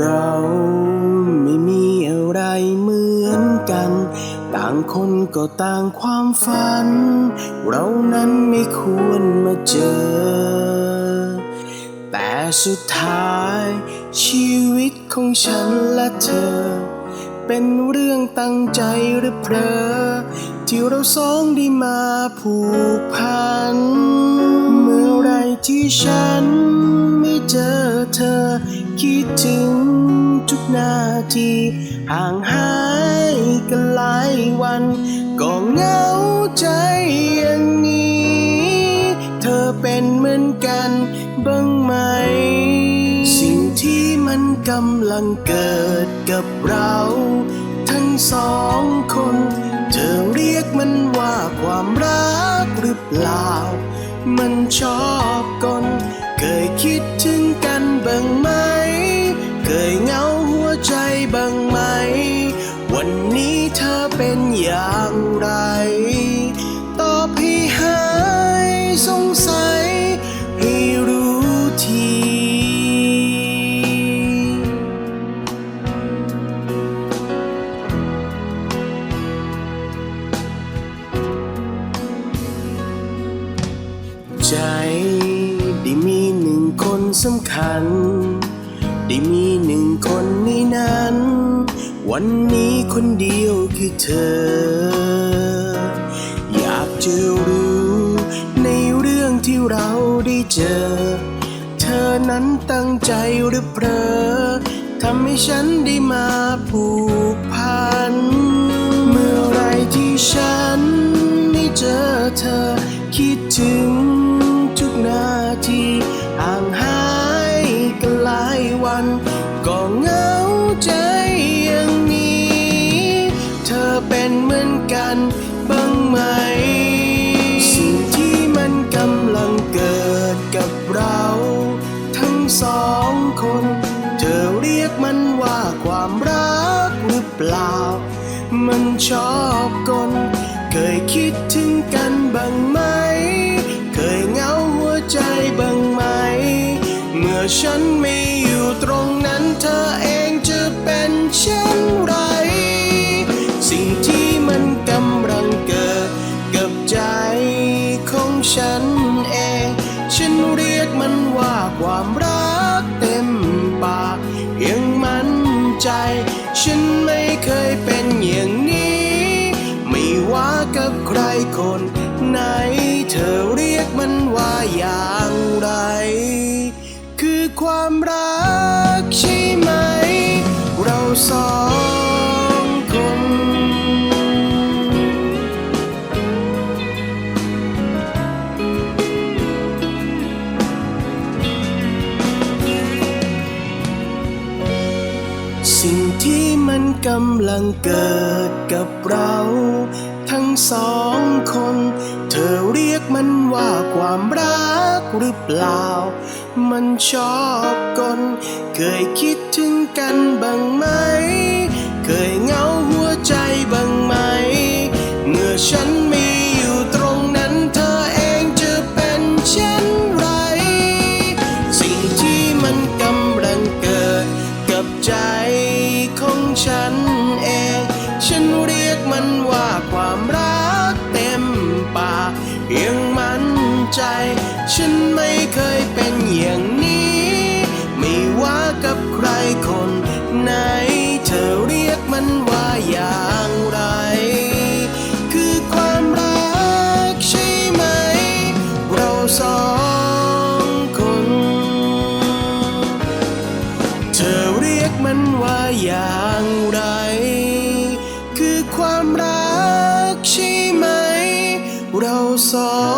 เราไม่มีอะไรเหมือนกัน ต่างคนก็ต่างความฝัน เรานั้นไม่ควรมาเจอ แต่สุดท้ายชีวิตของฉันและเธอ เป็นเรื่องตั้งใจหรือเพลอที่เราสองได้มาผูกพัน เมื่อไรที่ฉันไม่เจอเธอคิดถึง ทุกนาทีห่างหายกันหลายวันก็เหงาใจอย่างนี้ เธอเป็นเหมือนกันบ้างไหม สิ่งที่มันกำลังเกิดกับเรา ทั้งสองคน เธอเรียกมันว่าความรักหรือเปล่า มันชอบกลเคยคิดถึง อย่างไร ตอบให้หายสงสัยให้รู้ที ใจได้มีหนึ่งคนสำคัญ ได้มีหนึ่งคนในนั้น วันนี้คนเดียวคือเธอ อยากจะรู้ในเรื่องที่เราได้เจอ เธอนั้นตั้งใจหรือเพลอทำให้ฉันได้มาผูกพัน เมื่อไรที่ฉันไม่เจอเธอคิดถึง กันบ้างไหม สิ่งที่มันกำลังเกิดกับเรา ทั้งสองคนเธอเรียกมันว่าความรักหรือเปล่า มันชอบกลเคยคิดถึงกันบ้างไหม เคยเหงาหัวใจบ้างไหม เมื่อฉันไม่อยู่ตรงนั้นเธอเองจะเป็นเช่น ฉันเอง ฉันเรียกมันว่าความรักเต็มปากยังมั่นใจ ฉันไม่เคยเป็นอย่างนี้ ไม่ว่ากับใครคนไหน เธอเรียกมันว่าอย่าง สิ่งที่มันกำลังเกิดกับเรา ทั้งสองคน เธอเรียกมันว่าความรักหรือเปล่า มันชอบกลเคยคิดถึงกันบ้างไหม ฉันไม่เคยเป็นอย่างนี้ ไม่ว่ากับใครคนไหน เธอเรียกมันว่าอย่างไร คือความรักใช่ไหม เราสองคน เธอเรียกมันว่าอย่างไร คือความรักใช่ไหม เราสอง